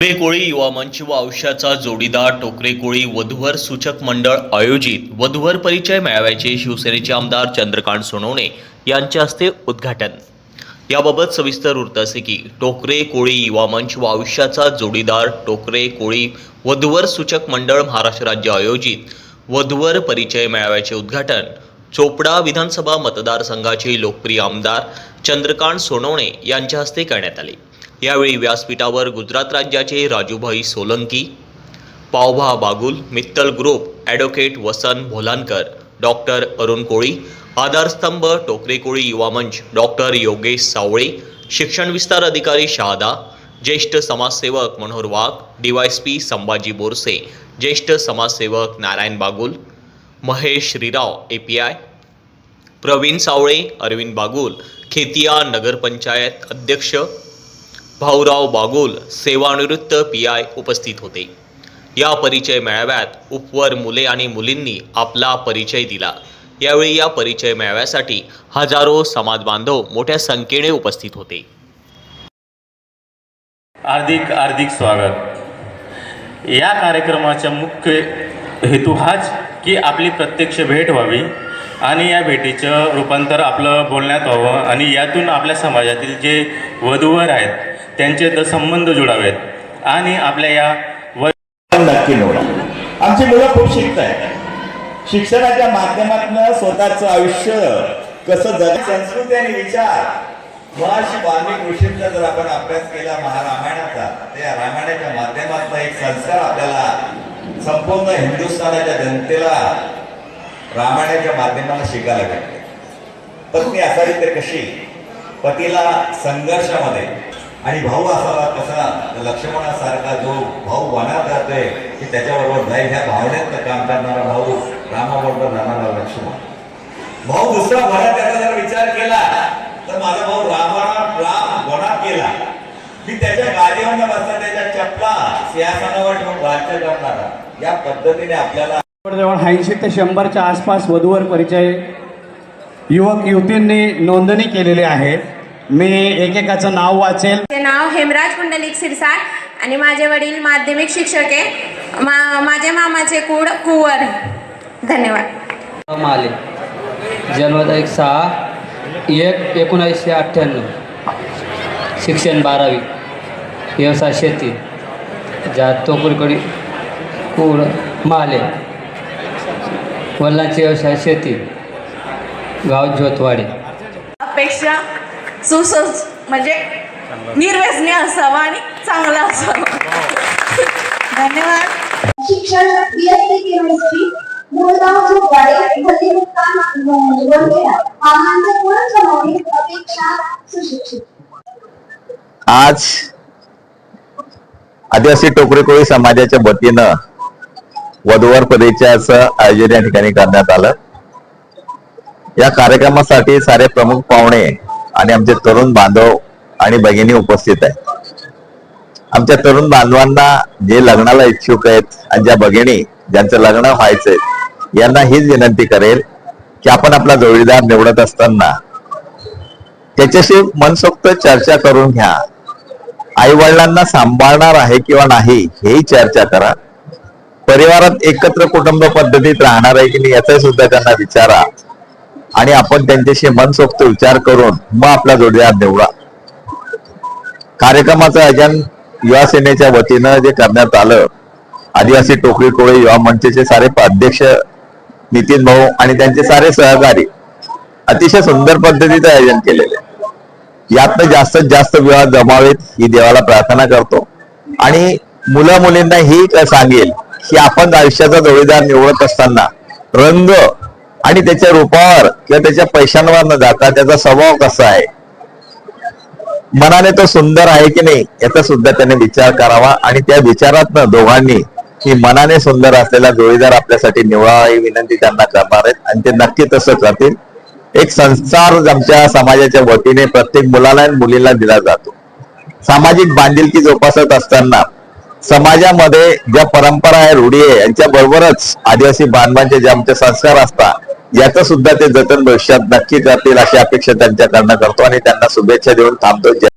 टोकरे कोळी युवा मंच व आयुष्याचा जोडीदार टोकरे कोळी वधूवर सूचक मंडळ आयोजित वधूवर परिचय मेळाव्याचे शिवसेनेचे आमदार चंद्रकांत सोनवणे यांच्या हस्ते उद्घाटन. याबाबत सविस्तर वृत्त असे की टोकरे कोळी युवा मंच व आयुष्याचा जोडीदार टोकरे कोळी वधूवर सूचक मंडळ महाराष्ट्र राज्य आयोजित वधूवर परिचय मेळाव्याचे उद्घाटन. चोपडा विधानसभा मतदारसंघाचे लोकप्रिय आमदार चंद्रकांत सोनवणे यांच्या हस्ते करण्यात आले. यावेळी व्यासपीठावर गुजरात राज्याचे Rajubhai Solanki पावभा Bagul Mittal group advocate Vasan Bholankar doctor Arun कोळी आधारस्तंभ टोकरे कोळी युवा मंच डॉक्टर योगेश सावळे शिक्षण विस्तार अधिकारी शहादा ज्येष्ठ समाजसेवक मनोहर वाघ डीवायसपी संभाजी बोरसे ज्येष्ठ समाजसेवक Narayan Bagul Mahesh Shrirao A P I Pravin Sawale Arvind Bagul Khetia nagar panchayat अध्यक्ष भाऊराव बागुल सेवानिवृत्त पी आय उपस्थित होते. या परिचय मेळाव्यात उपवर मुले आणि मुलींनी आपला परिचय दिला. यावेळी या परिचय मेळाव्यासाठी हजारो समाज बांधव मोठ्या संख्येने उपस्थित होते. हार्दिक हार्दिक स्वागत. या कार्यक्रमाचा मुख्य हेतू हाच की आपली प्रत्यक्ष भेट व्हावी आणि या भेटीचं रूपांतर आपलं बोलण्यात व्हावं आणि यातून आपल्या समाजातील जे वधूवर आहेत त्यांचे तर संबंध जुळावेत आणि आपल्या या व नक्की निवडा आमची मुलं खूप शिकत आहेत शिक्षणाच्या माध्यमातून स्वतःचं आयुष्य कसं जग संस्कृती आणि विचार. महर्षी वाल्मिक ऋषींचा जर आपण अभ्यास केला महारामायणाचा त्या रामायणाच्या माध्यमातून एक संस्कार आपल्याला संपूर्ण हिंदुस्थानाच्या जनतेला रामायणाच्या माध्यमाला शिकायला भेटते. पत्नी असावी तर कशी? पतीला संघर्षामध्ये आणि भाऊ असावा कसा लक्ष्मणासारखा जो भाऊ वनात जातोय की त्याच्याबरोबर जाईल ह्या भावनेत काम करणारा भाऊ रामाबरोबर राहणारा लक्ष्मण. भाऊ दुसरा वनात त्याचा जर विचार केला तर माझा भाऊ रामाला राम वनात गेला. मी त्याच्या गाडीवर बसला बसता त्याच्या चपला सिंहासनावर ठेवून राज्य करणारा. या पद्धतीने आपल्याला जवळ ऐंशी ते शंभरच्या आसपास वधूवर परिचय युवक युवतींनी नोंदणी केलेली आहे. मी एकेकाचं नाव वाचेल. माझे नाव हेमराज पुंडलिक सिरसाट आणि माझे वडील माध्यमिक शिक्षक आहे. मा माझ्या मामाचे कुड कुवर. धन्यवाद. माले जन्मतारीख सहा एक एकोणीसशे अठ्ठ्याण्णव शिक्षण बारावी व्यवसाय शेती जात तोकुरकडी कुळ माले वडिलांचे व्यवसाय शेती गाव ज्योतवाडे. अपेक्षा सुसंस म्हणजे निर्व्यसनी असावा आणि चांगला असावा. धन्यवाद. शिक्षण आज आदिवासी टोकरी कोळी समाजाच्या वतीनं वधूवर परिचयाचं आयोजन या ठिकाणी करण्यात आलं. या कार्यक्रमासाठी सारे प्रमुख पाहुणे आणि आमचे तरुण बांधव आणि भगिनी उपस्थित आहेत. आमच्या तरुण बांधवांना जे लग्नाला इच्छुक आहेत आणि ज्या भगिनी ज्यांचं लग्न व्हायचंय यांना हीच विनंती करेल की आपण आपला जोडीदार निवडत असताना त्याच्याशी मनसोक्त चर्चा करून घ्या. आई वडिलांना सांभाळणार आहे किंवा नाही हेही चर्चा करा. परिवारात एकत्र कुटुंब पद्धतीत राहणार आहे की नाही याचा सुद्धा त्यांना विचारा. आणि आपण त्यांच्याशी मनसोक्त विचार करून मग आपला जोडीदार निवडा कार्यक्रमाचं आयोजन युवा सेनेच्या वतीनं जे करण्यात आलं आदिवासी टोकरी कोळी युवा मंचचे सारे अध्यक्ष नितीन भाऊ आणि त्यांचे सारे सहकारी अतिशय सुंदर पद्धतीचं आयोजन केलेले आहे. यातनं जास्तीत जास्त विवाह जमावेत ही देवाला प्रार्थना करतो आणि मुलं मुलींना ही सांगेल की आपण आयुष्याचा जोडीदार निवडत असताना रंग आणि त्याच्या रूपावर किंवा त्याच्या पैशांवर न जाता त्याचा स्वभाव कसा आहे? मनाने तो सुंदर आहे की नाही याचा सुद्धा त्याने विचार करावा. आणि त्या विचारातनं दोघांनी की मनाने सुंदर असलेला जोडीदार आपल्यासाठी निवडावा ही विनंती त्यांना करणार आहेत. आणि ते नक्की तसं करतील. एक संस्कार आमच्या समाजाच्या वतीने प्रत्येक मुलाला आणि मुलीला दिला जातो. सामाजिक बांधिलकी जोपासत असताना समाजामध्ये ज्या परंपरा आहे रूढी आहे यांच्या बरोबरच आदिवासी बांधवांचे जे आमचे संस्कार असतात याचं सुद्धा ते जतन भविष्यात नक्की करतील अशी अपेक्षा त्यांच्याकडनं करतो आणि त्यांना शुभेच्छा देऊन थांबतो जय